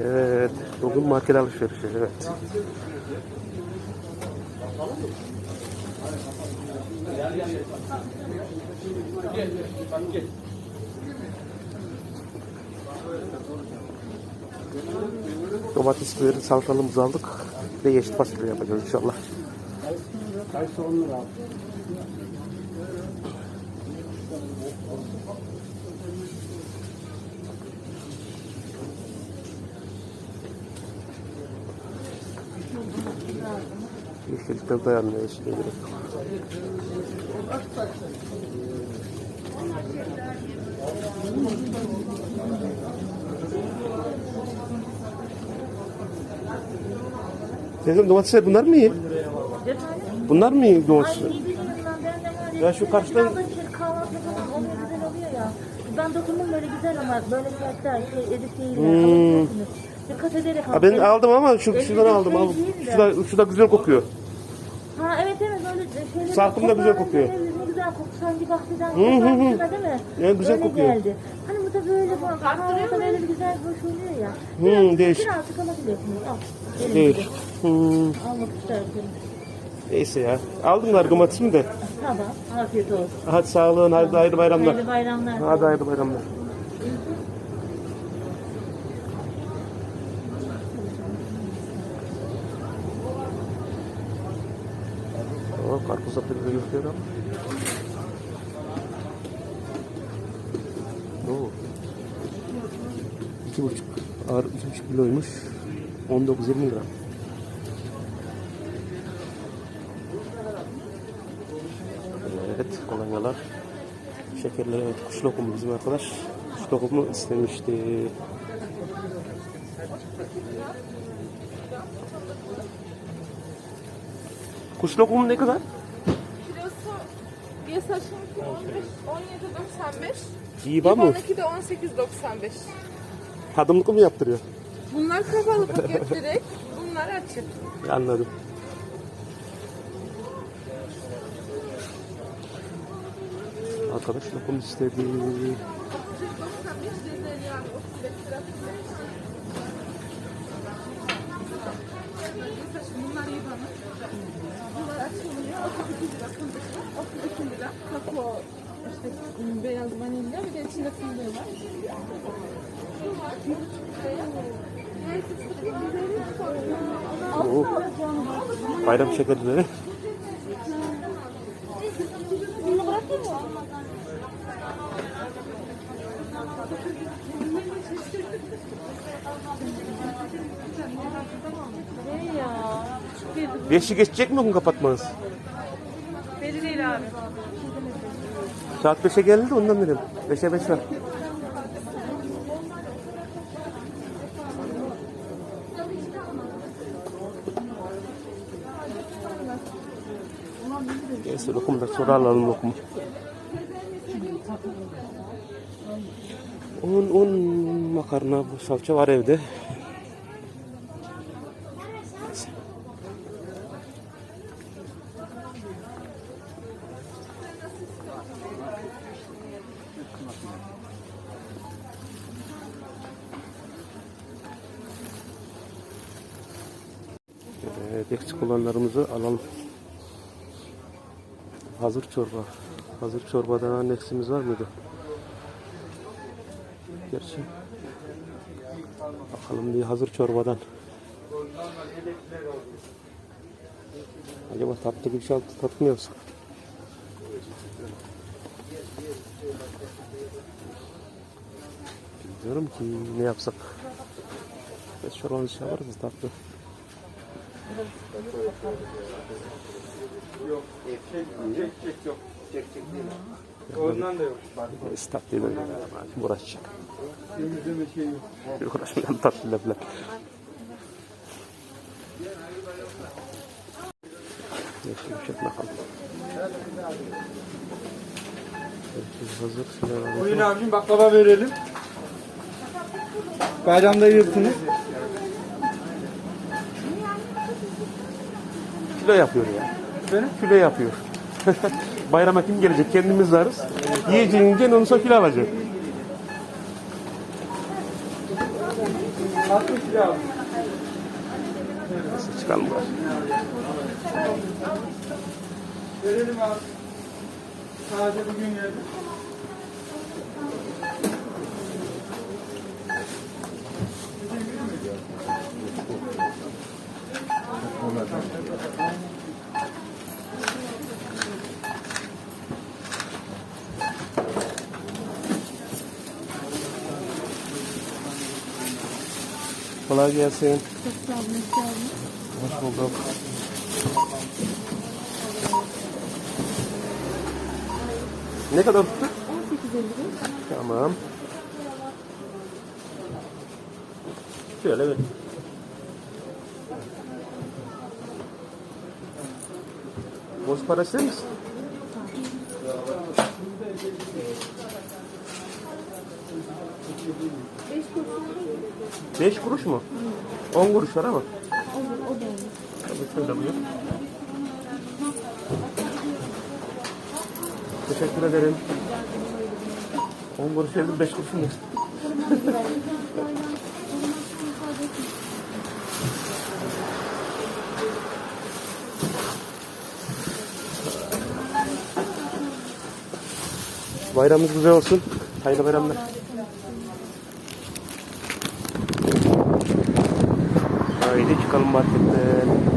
Evet, bugün market alışverişi, evet. Domates biberi salatalığımızı aldık. De yeşil fasulye yapacağız inşallah. Kayısı 10 Yeşillikten dayanmıyor, yok. Teyzem domatesler bunlar mı iyi? Bunlar mı iyi var Ya şu karşıdan- işte. Ben dokundum böyle güzel ama böyle fiyatlar şey edip değiller. Hmm. Dikkat ederek Ha, ben aldım ama şu şuradan aldım. Al. değil. Şu da, şu da güzel kokuyor. Salkım da güzel kokuyor. Ne güzel koku sanki bahçeden hı hı. koklarsın değil mi? Ya, güzel Öyle kokuyor. geldi. Hani bu da böyle bu kahvaltıda böyle bir güzel hoş oluyor ya. Hmm, değişik. Birazcık alabiliyorsunuz. Al. Benim Değil. gibi. Hmm, Almak isterim. neyse ya. Aldım domatesimi de. Tamam. Afiyet olsun. Hadi sağlığın, hadi hayırlı bayramlar. Hayırlı bayramlar. Hadi hayırlı bayramlar. Karpuz yapıyor ama. Oo. İki buçuk, ağır iki buçuk kiloymuş. 19-20 gram. Evet, kolonyalar. Şekerler, evet, kuş lokumu bizim arkadaş. Kuş lokumu istemişti. Kuş lokumu ne kadar? Gesaş'ınki 17.95. İyi var mı? İban'ınki de 18.95. Tadımlık mı yaptırıyor? Bunlar kapalı paket direkt. Bunlar açık. Anladım. Arkadaş lokum istedi. 95 cezeri yani 35 lira. Bunlar İban'ın. Bunlar açılmıyor. 32 lira fındıklı. 32 lira kakao işte beyaz vanilya bir de içinde fındığı var. Şu var. 1,5 liraya. Diğer fıstıklı güzeli Oo. Bayram şekerleri. Bunu bırakayım mı? Ne ya? Beşi geçecek mi bugün kapatmanız? Belli değil abi. Saat 5'e geldi de ondan dedim. 5'e 5 var. Neyse lokumu da sonra alalım lokumu. Un, makarna, bu salça var evde. Evet, eksik olanlarımızı alalım. Hazır çorba. Hazır çorbadan eksiğimiz var mıydı? Gerçi. Bakalım bir hazır çorbadan. Acaba tatlı bir şey mı yapsak? Bilmiyorum ki ne yapsak. Biz çorbanın şey yaparız tatlı. Ondan da yok. Biz tatlıyla uğraşacak. Temizleme şey yok. Uğraşmayalım tatlıyla falan. Yeşil bakalım. Yeşil hazır. Bugün abicim baklava verelim. Bayramda yiyorsunuz. Kilo yapıyor ya. Efendim? Kilo yapıyor. Bayrama kim gelecek? Kendimiz varız. Yiyeceğin ondan sonra kilo alacak. 60 lira aldım. Nasıl çıkalım bari. Verelim abi. Sadece bugün geldi. Kolay gelsin. Hoş bulduk. Ne kadar tuttu? 18.50 Tamam. Şöyle ver. Boz para ister misin? Beş kuruş. Mu? On kuruş var ama. Tabii şöyle buyur. Teşekkür ederim. On kuruş verdim, beş kuruş mu? Bayramımız güzel olsun. Hayırlı bayramlar. Haydi çıkalım marketten.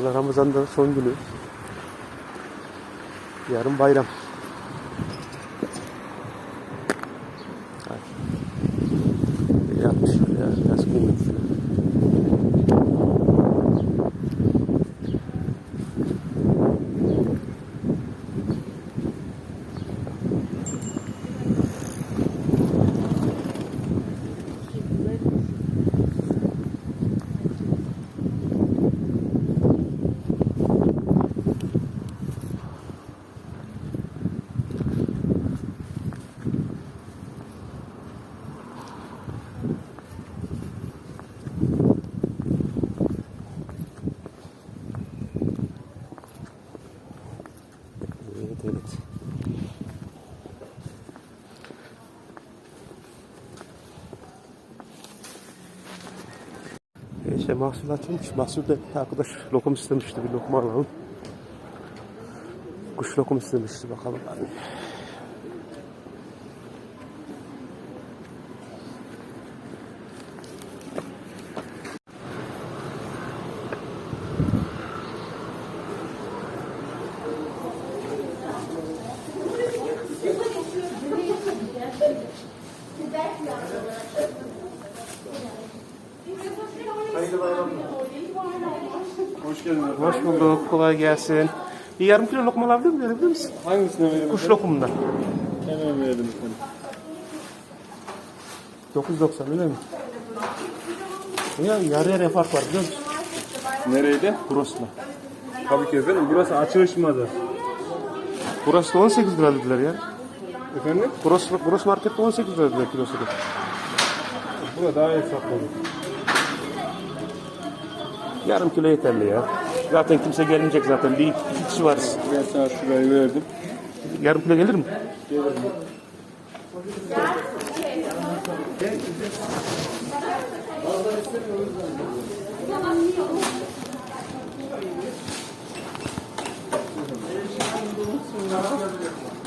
İnşallah Ramazan'da son günü. Yarın bayram. Hadi. Yapmışlar ya. Biraz kıymetli. Evet evet. İşte mahsul açılmış. Mahsulde arkadaş lokum istemişti. Bir lokma alalım. Kuş lokum istemişti. Bakalım. Hoş Hoş bulduk. Kolay gelsin. Bir yarım kilo lokma alabilir miyim? Verebilir misin? Hangisine verelim? Kuş lokumundan. Hemen verelim efendim. 9.90 öyle mi? Ya yarı yarıya fark var biliyor musun? Nereydi? Burası'la. Tabii ki efendim. Burası açılışmadı. Burası da 18 lira dediler ya. Efendim? Burası, burası markette 18 lira dediler kilosu da. Burada daha hesapladı. Yarım kilo yeterli ya. Zaten kimse gelmeyecek zaten. Bir iki kişi varız. Ben sana şurayı verdim. Yarım kilo gelir mi? Gelir.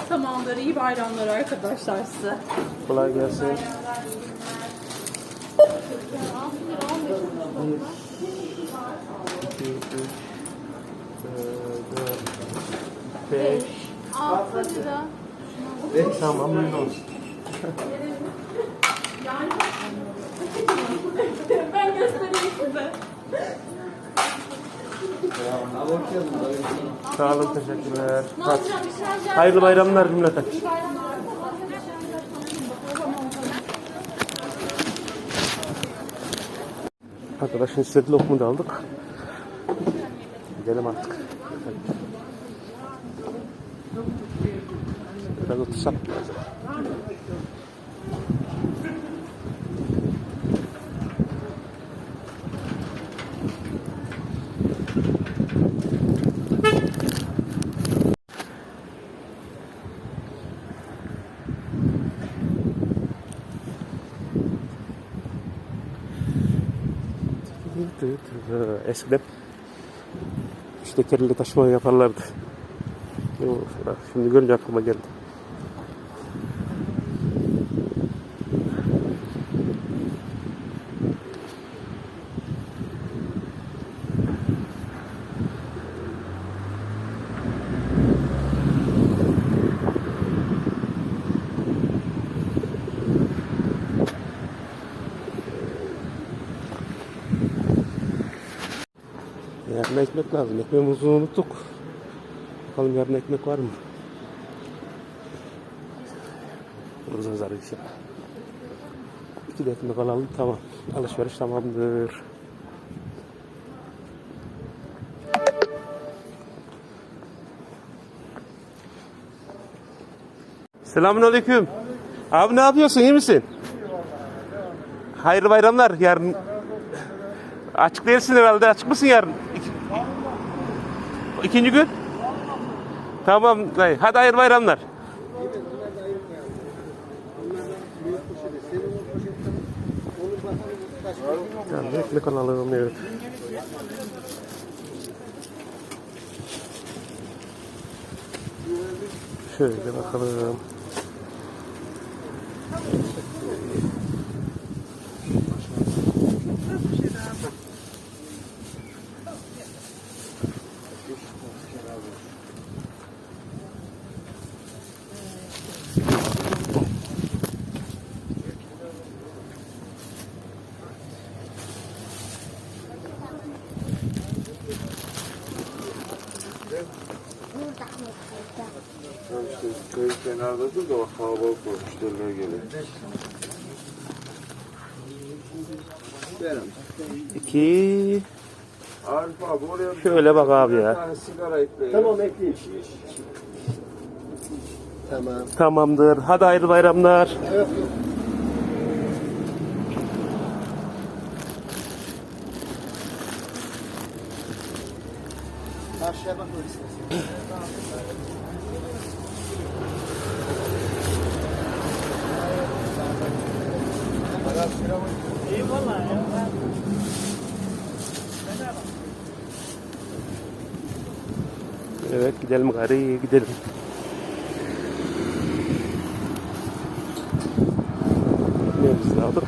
Tamamdır. iyi bayramlar arkadaşlar size. Kolay gelsin. Thank you. 5, 6 lira. E, tamam, buyurun olsun. Yani ben göstereyim size. Sağ olun, teşekkürler. Bak. Hayırlı bayramlar cümlete. Arkadaşın istediği lokmu da aldık. Gidelim artık. Biraz otursak. Eskiden tekerle taşıma yaparlardı. Şimdi görünce aklıma geldi. Yarın ekmek lazım. Ekmeğimizi unuttuk. Bakalım yarın ekmek var mı? Buradan zarı bir şey. İki de ekmek alalım. Tamam. Alışveriş tamamdır. Selamünaleyküm. Abi ne yapıyorsun? İyi misin? Hayırlı bayramlar. Yarın Açık değilsin herhalde. Açık mısın yarın? İki... İkinci gün? Tamam. dayı. Hadi hayırlı bayramlar. Tamam, ekmek alalım evet. Şöyle bakalım. Köy kenarda dur da bak kalabalık var. Müşteriler geliyor. İki. Arif abi oraya Şöyle bak abi bir ya. tane sigara. Tamam ekleyeyim. Tamam. Tamamdır. Hadi hayırlı bayramlar. Karşıya bak öyle istersen. Evet gidelim gari gidelim. Neyimizi aldık?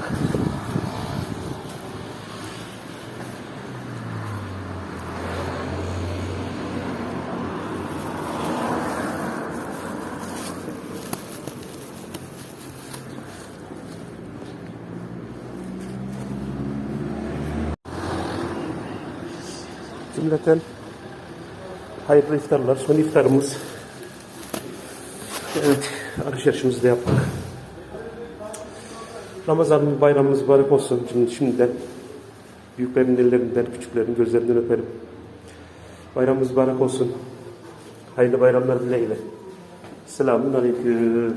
Cümleten hayırlı iftarlar. Son iftarımız. Evet, alışverişimizi de yaptık. Ramazan bayramımız mübarek olsun. Şimdi şimdiden büyüklerin ellerinden, küçüklerin gözlerinden öperim. Bayramımız mübarek olsun. Hayırlı bayramlar dileğiyle. Selamun Aleyküm.